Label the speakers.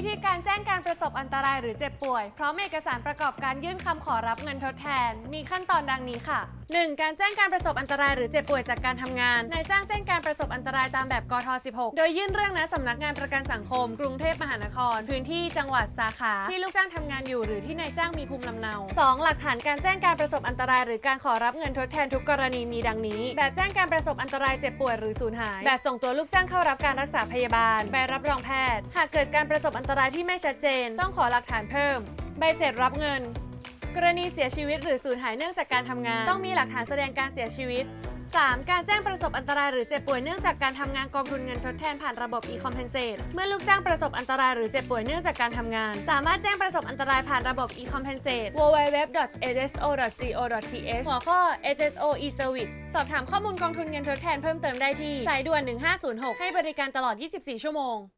Speaker 1: วิธีการแจ้งการประสบอันตรายหรือเจ็บป่วย พร้อมเอกสารประกอบการยื่นคำขอรับเงินทดแทน มีขั้นตอนดังนี้ค่ะ 1. การแจ้งการประสบอันตรายหรือเจ็บป่วยจากการทำงาน นายจ้างแจ้งการประสบอันตรายตามแบบกท 16 โดยยื่นเรื่องณสำนักงานประกันสังคม กรุงเทพมหานคร พื้นที่จังหวัดสาขา ที่ลูกจ้างทำงานอยู่หรือที่นายจ้างมีภูมิลำเนา 2. หลักฐานการแจ้งการประสบอันตราย หรือการขอรับเงินทดแทนทุกกรณีมีดังนี้ แบบแจ้งการประสบอันตรายเจ็บป่วยหรือสูญหาย แบบส่งตัวลูกจ้างเข้ารับการรักษาพยาบาล ใบรับรองแพทย์ หากเกิดการประสบอันตรายที่ไม่ชัดเจน ต้องขอหลักฐานเพิ่ม ใบเสร็จรับเงิน กรณีเสียชีวิตหรือสูญหายเนื่องจากการทำงาน ต้องมีหลักฐานแสดงการเสียชีวิต 3. การแจ้งประสบอันตรายหรือเจ็บป่วยเนื่องจากการทำงานกองทุนเงินทดแทนผ่านระบบ e-compensate เมื่อลูกจ้างประสบอันตรายหรือเจ็บป่วยเนื่องจากการทำงาน สามารถแจ้งประสบอันตรายผ่านระบบ e-compensate www.hso.go.th หัวข้อ HSO e-service สอบถามข้อมูลกองทุนเงินทดแทนเพิ่มเติมได้ที่สายด่วน 1506 ให้บริการตลอด 24 ชั่วโมง